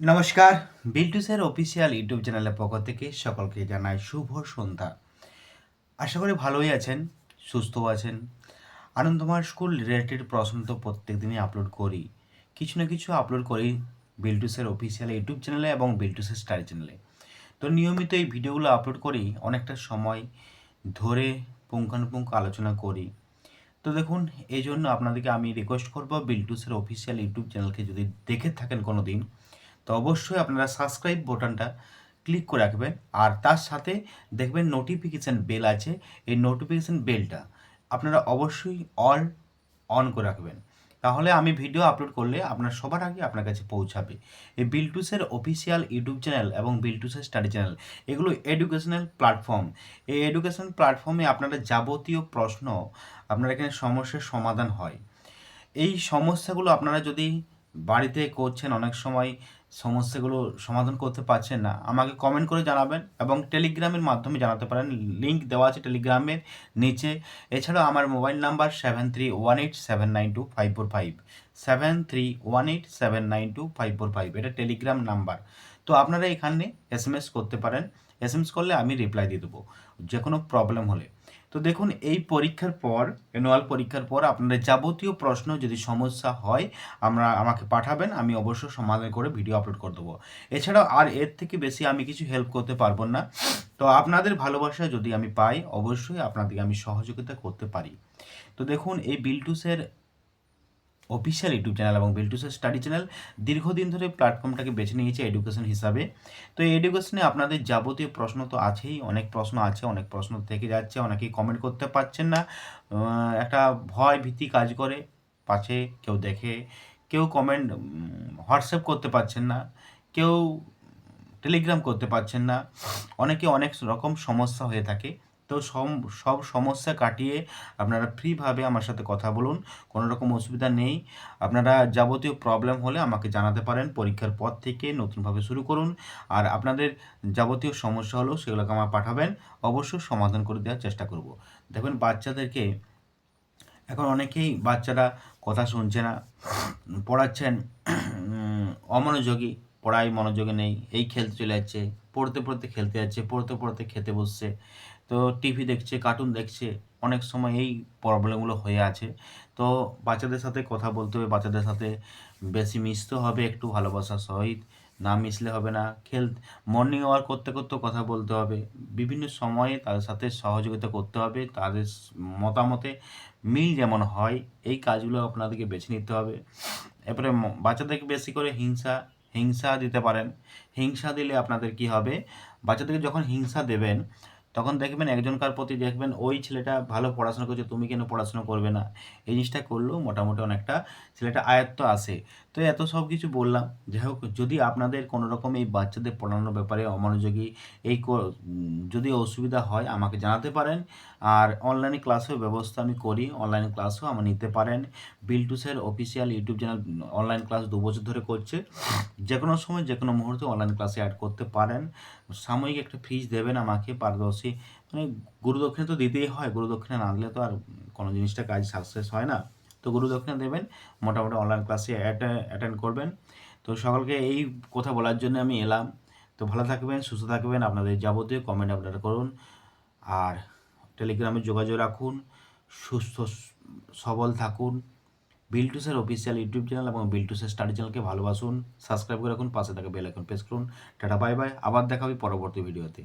নমস্কার। বিল্টুসের official YouTube চ্যানেলের পক্ষ থেকে সকলকে জানাই শুভ সন্ধ্যা। আশা করি ভালোই আছেন সুস্থ আছেন। আনন্দমার স্কুল রিলেটেড প্রশ্ন তো প্রত্যেক দিনই আপলোড করি। কিছু না কিছু আপলোড করি বিল্টুসের অফিসিয়াল ইউটিউব চ্যানেলে এবং বিল্টুসের স্টার চ্যানেলে। তো নিয়মিত এই ভিডিওগুলো আপলোড করি, অনেকটা সময় ধরে পুঙ্খানুপুঙ্খ আলোচনা করি। তো দেখুন, এই জন্য আপনাদেরকে আমি রিকোয়েস্ট করব বিল্টুসের অফিসিয়াল ইউটিউব চ্যানেলকে যদি দেখে থাকেন কোনো দিন তো অবশ্যই আপনারা সাবস্ক্রাইব বাটনটা ক্লিক করে রাখবেন। আর তার সাথে দেখবেন নোটিফিকেশান বেল আছে। এই নোটিফিকেশান বেলটা আপনারা অবশ্যই অল অন করে রাখবেন। তাহলে আমি ভিডিও আপলোড করলে আপনার সবার আগে আপনার কাছে পৌঁছাবে। এই বিলটুসের অফিসিয়াল ইউটিউব চ্যানেল এবং বিলটুসের স্টাডি চ্যানেল এগুলো এডুকেশনাল প্ল্যাটফর্ম এই এডুকেশন প্ল্যাটফর্মে আপনারা যাবতীয় প্রশ্ন, আপনার এখানে সমস্যার সমাধান হয়। এই সমস্যাগুলো আপনারা যদি বাড়িতে করছেন অনেক সময় সমস্যাগুলো সমাধান করতে পারছেন না, আমাকে কমেন্ট করে জানাবেন এবং টেলিগ্রামের মাধ্যমে জানাতে পারেন। লিঙ্ক দেওয়া আছে টেলিগ্রামের নিচে। এছাড়াও আমার mobile number seven three one eight seven nine two five four five seven three one eight seven nine two five four five এটা টেলিগ্রাম নাম্বার তো আপনারা এখানে এস করতে পারেন। এস এম এস করলে আমি রিপ্লাই দিয়ে দেবো। যে কোনো প্রবলেম হলে। তো দেখুন, এই পরীক্ষার পর অ্যানুয়াল পরীক্ষার পর আপনাদের যাবতীয় প্রশ্ন যদি সমস্যা হয়, আমরা আমাকে পাঠাবেন, আমি অবশ্যই সমাধান করে ভিডিও আপলোড করে দেবো। এছাড়াও আর এর থেকে বেশি আমি কিছু হেল্প করতে পারব না। তো আপনাদের ভালোবাসা যদি আমি পাই, অবশ্যই আপনাদেরকে আমি সহযোগিতা করতে পারি। তো দেখুন, এই বিলটুসের অফিসিয়াল ইউটিউব চ্যানেল এবং বিলটুসের স্টাডি চ্যানেল দীর্ঘদিন ধরে প্ল্যাটফর্মটাকে বেছে নিয়েছে এডুকেশন হিসাবে। তো এই এডুকেশনে আপনাদের যাবতীয় প্রশ্ন তো আছেই, অনেক প্রশ্ন আছে, অনেক প্রশ্ন থেকে যাচ্ছে, অনেকেই কমেন্ট করতে পারছেন না। একটা ভয় ভীতি কাজ করে পাশে কেউ দেখে, কেউ কমেন্ট হোয়াটসঅ্যাপ করতে পারছেন না, কেউ টেলিগ্রাম করতে পারছেন না। অনেকে অনেক রকম সমস্যা হয়ে থাকে। তো সব সব সমস্যা কাটিয়ে আপনারা ফ্রিভাবে আমার সাথে কথা বলুন, কোনো রকম অসুবিধা নেই। আপনারা যাবতীয় প্রবলেম হলে আমাকে জানাতে পারেন, পরীক্ষার পর থেকে নতুনভাবে শুরু করুন। আর আপনাদের যাবতীয় সমস্যা হলেও সেগুলোকে আমার পাঠাবেন, অবশ্যই সমাধান করে দেওয়ার চেষ্টা করব। দেখবেন বাচ্চাদেরকে, এখন অনেকেই বাচ্চারা কথা শুনছে না, পড়াচ্ছেন অমনোযোগী, পড়ায় মনোযোগে নেই, এই খেলতে চলে যাচ্ছে, পড়তে পড়তে খেলতে যাচ্ছে, পড়তে পড়তে খেতে বসছে। তো টিভি দেখছে কার্টুন দেখছে, অনেক সময় এই প্রবলেমগুলো হয়ে আছে। তো বাচ্চাদের সাথে কথা বলতে হবে, বাচ্চাদের সাথে বেশি মিশতে হবে, একটু ভালোবাসার সহিত না মিশলে হবে না। খেল মর্নিং ওয়াক করতে করতে কথা বলতে হবে। বিভিন্ন সময়ে তাদের সাথে সহযোগিতা করতে হবে, তাদের মতামতে মিল যেমন হয়, এই কাজগুলো আপনাদেরকে বেছে নিতে হবে। এরপরে বাচ্চাদেরকে বেশি করে হিংসা হিংসা দিতে পারেন। হিংসা দিলে আপনাদের কি হবে? বাচ্চাদেরকে যখন হিংসা দেবেন তখন দেখবেন একজনকার প্রতি দেখবেন ওই ছেলেটা ভালো পড়াশোনা করছে, তুমি কেন পড়াশোনা করবে না? এই জিনিসটা করলেও মোটামুটি অনেকটা ছেলেটা আয়ত্ত আসে তো এত সব কিছু বললাম। যাই হোক যদি আপনাদের কোনো রকম এই বাচ্চাদের পড়ানোর ব্যাপারে অমনোযোগী এই যদি অসুবিধা হয়, আমাকে জানাতে পারেন। আর অনলাইনে ক্লাসেও ব্যবস্থা আমি করি। অনলাইন ক্লাসও আমার নিতে পারেন। বিলটুসের official YouTube channel online class দু বছর ধরে করছে। যে কোনো সময় যে কোনো মুহূর্তে অনলাইন ক্লাসে অ্যাড করতে পারেন। সাময়িক একটা ফিজ দেবেন আমাকে, পারদর্শী। মানে গুরুদক্ষিণা তো দিতেই হয়। গুরুদক্ষিণা না দিলে তো আর কোনো জিনিসটা কাজ সাকসেস হয় না। তো গুরুদক্ষিণা দেবেন, মোটামুটি অনলাইন ক্লাসে অ্যাটেন্ড করবেন। তো সকলকে এই কথা বলার জন্য আমি এলাম। তো ভালো থাকবেন, সুস্থ থাকবেন, আপনাদের যাবতীয় কমেন্ট আপনারা করুন। আর টেলিগ্রামে যোগাযোগ রাখুন, সুস্থ, সবল থাকুন। বিলটুসের অফিসিয়াল ইউটিউব চ্যানেল এবং বিলটুসের স্টাডি চ্যানেলকে ভালোবাসুন। সাবস্ক্রাইব করে রাখুন, পাশে থাকা বেল আইকন প্রেস করুন। টাটা বাই বাই আবার দেখা হবে পরবর্তী ভিডিওতে